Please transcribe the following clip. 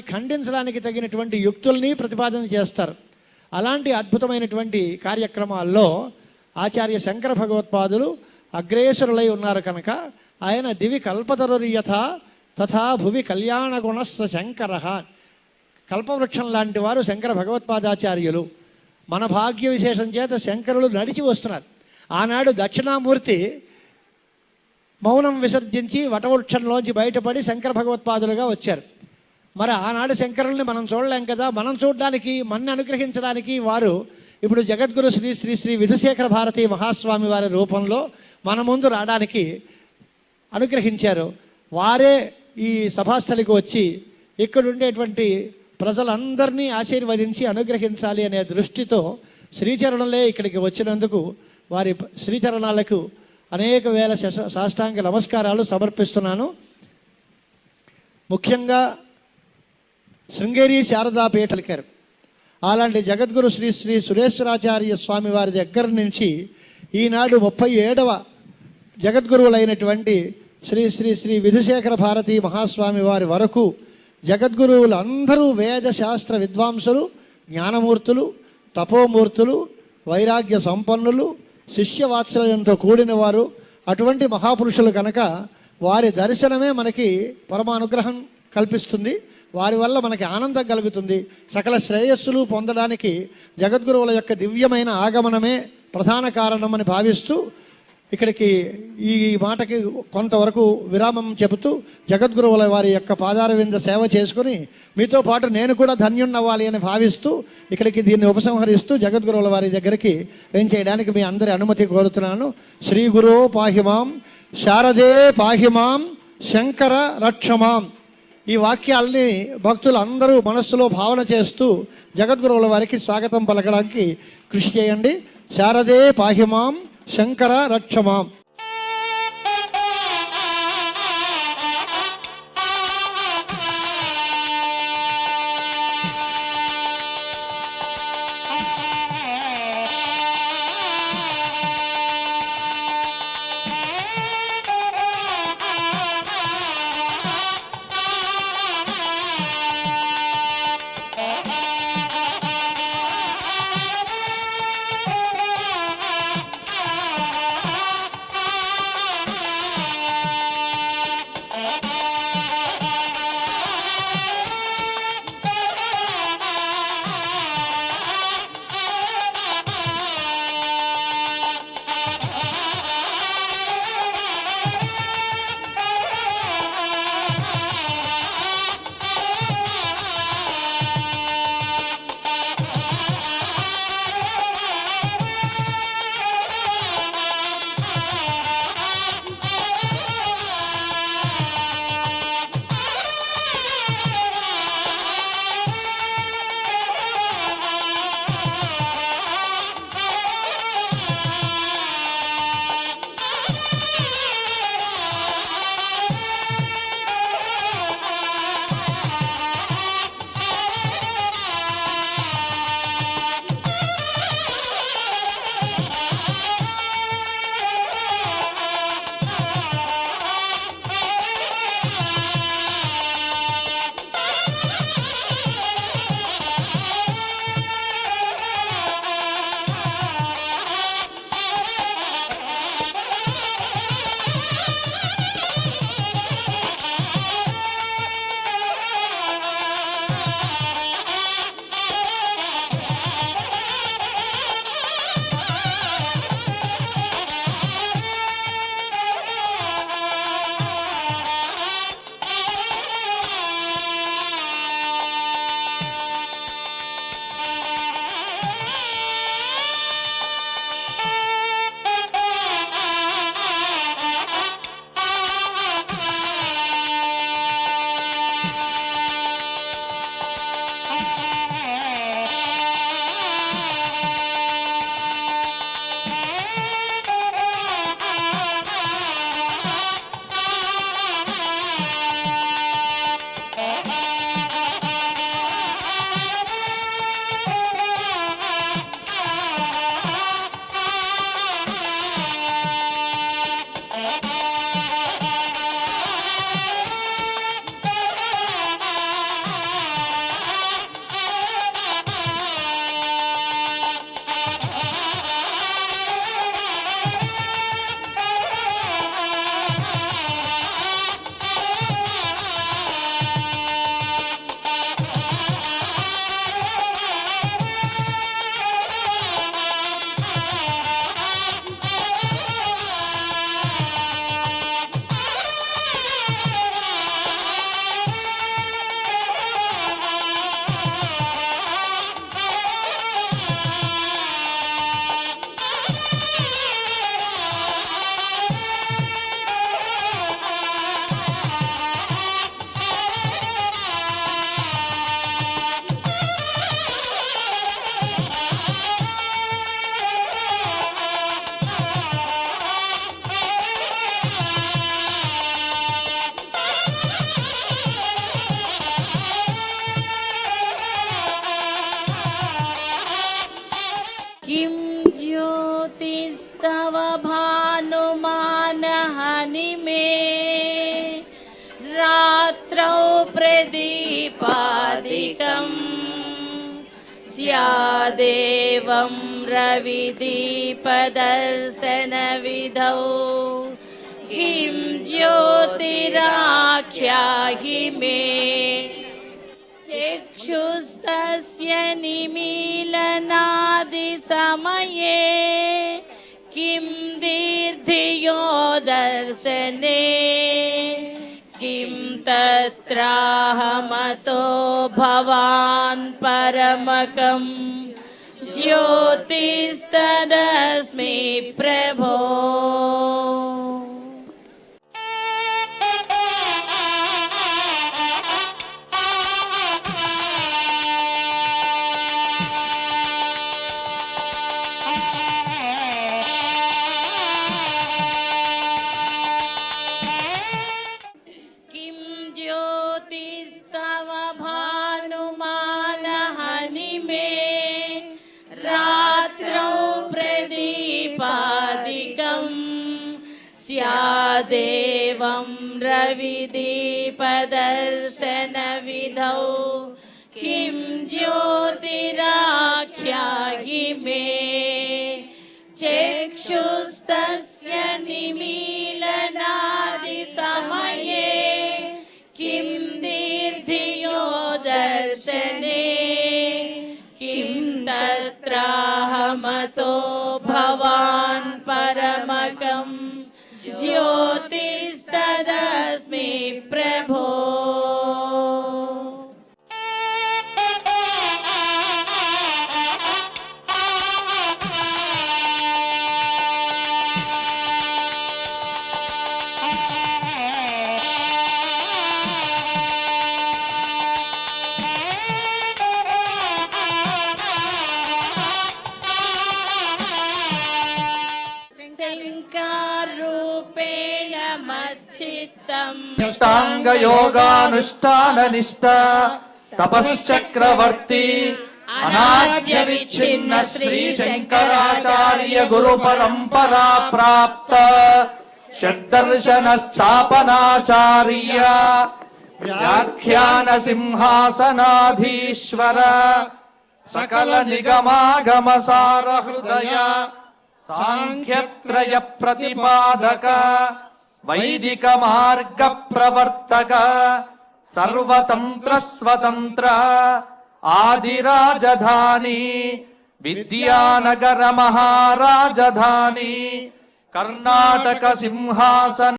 ఖండించడానికి తగినటువంటి యుక్తుల్ని ప్రతిపాదన చేస్తారు. అలాంటి అద్భుతమైనటువంటి కార్యక్రమాల్లో ఆచార్య శంకర భగవత్పాదులు అగ్రేసరులై ఉన్నారు కనుక ఆయన దివి కల్పతరుయథ తథా భువి కళ్యాణ గుణస్వ శంకర. కల్పవృక్షం లాంటి వారు శంకర భగవత్పాదాచార్యులు. మన భాగ్య విశేషం చేత శంకరులు నడిచి వస్తున్నారు. ఆనాడు దక్షిణామూర్తి మౌనం విసర్జించి వటవృక్షంలోంచి బయటపడి శంకర భగవత్పాదులుగా వచ్చారు. మరి ఆనాడు శంకరుల్ని మనం చూడలేం కదా. మనం చూడడానికి మన్ని అనుగ్రహించడానికి వారు ఇప్పుడు జగద్గురు శ్రీ శ్రీ శ్రీ విధుశేఖర భారతి మహాస్వామి వారి రూపంలో మన ముందు రావడానికి అనుగ్రహించారు. వారే ఈ సభాస్థలికి వచ్చి ఇక్కడ ఉండేటువంటి ప్రజలందరినీ ఆశీర్వదించి అనుగ్రహించాలి అనే దృష్టితో శ్రీచరణలే ఇక్కడికి వచ్చినందుకు వారి శ్రీచరణాలకు అనేక వేల శశ- సాష్టాంగ నమస్కారాలు సమర్పిస్తున్నాను. ముఖ్యంగా శృంగేరి శారదా పీఠలికారు అలాంటి జగద్గురు శ్రీ శ్రీ సురేశ్వరాచార్య స్వామి వారి దగ్గర నుంచి ఈనాడు ముప్పై ఏడవ జగద్గురువులైనటువంటి శ్రీ శ్రీ శ్రీ విధుశేఖర భారతి మహాస్వామి వారి వరకు జగద్గురువులు అందరూ వేద శాస్త్ర విద్వాంసులు జ్ఞానమూర్తులు తపోమూర్తులు వైరాగ్య సంపన్నులు శిష్యవాత్సల్యంతో కూడిన వారు అటువంటి మహాపురుషులు కనుక వారి దర్శనమే మనకి పరమానుగ్రహం కల్పిస్తుంది. వారి వల్ల మనకి ఆనందం కలుగుతుంది. సకల శ్రేయస్సులు పొందడానికి జగద్గురువుల యొక్క దివ్యమైన ఆగమనమే ప్రధాన కారణమని భావిస్తూ ఇక్కడికి ఈ మాటకి కొంతవరకు విరామం చెబుతూ జగద్గురువుల వారి యొక్క పాదార వింద సేవ చేసుకుని మీతో పాటు నేను కూడా ధన్యున్నవ్వాలి అని భావిస్తూ ఇక్కడికి దీన్ని ఉపసంహరిస్తూ జగద్గురువుల వారి దగ్గరికి ఏం చేయడానికి మీ అందరి అనుమతి కోరుతున్నాను. శ్రీ గురువు పాహిమాం శారదే పాహిమాం శంకర రక్షమాం. ఈ వాక్యాల్ని భక్తులు అందరూ మనస్సులో భావన చేస్తూ జగద్గురువుల వారికి స్వాగతం పలకడానికి కృషి చేయండి. శారదే పాహిమాం శంకర రక్షమాం. ज्योतिस्तव भानुमानहनि मे। रात्रौ प्रदीपादिकम् स्यादेवं रविदीपदर्शनविधौ। किं ज्योतिराख्याहि मे। चक्षुस्तस्य निमीलनादिसमये किं दीर्धियो दर्शने किं तत्राहमतो भवान् परमकं ज्योतिस्तदस्मि प्रभो। स्यादेवं रविदीपदर्शनविधौ। किं ज्योतिराख्याहि मे। चक्षुस्तस्य निमीलनादिसमये ष्टाङ्गयोगानुष्ठाननिष्ठ तपश्चक्रवर्ती अनाद्य विच्छिन्न श्रीशङ्कराचार्य गुरुपरम्परा प्राप्त षड्दर्शनस्थापनाचार्य व्याख्यानसिंहासनाधीश्वर सकलनिगमागमसारहृदय साङ्ख्यत्रयप्रतिपादक వైదిక మార్గ ప్రవర్తక సర్వతంత్ర స్వతంత్ర ఆది రాజధాని విద్యానగర మహారాజధాని కర్ణాటక సింహాసన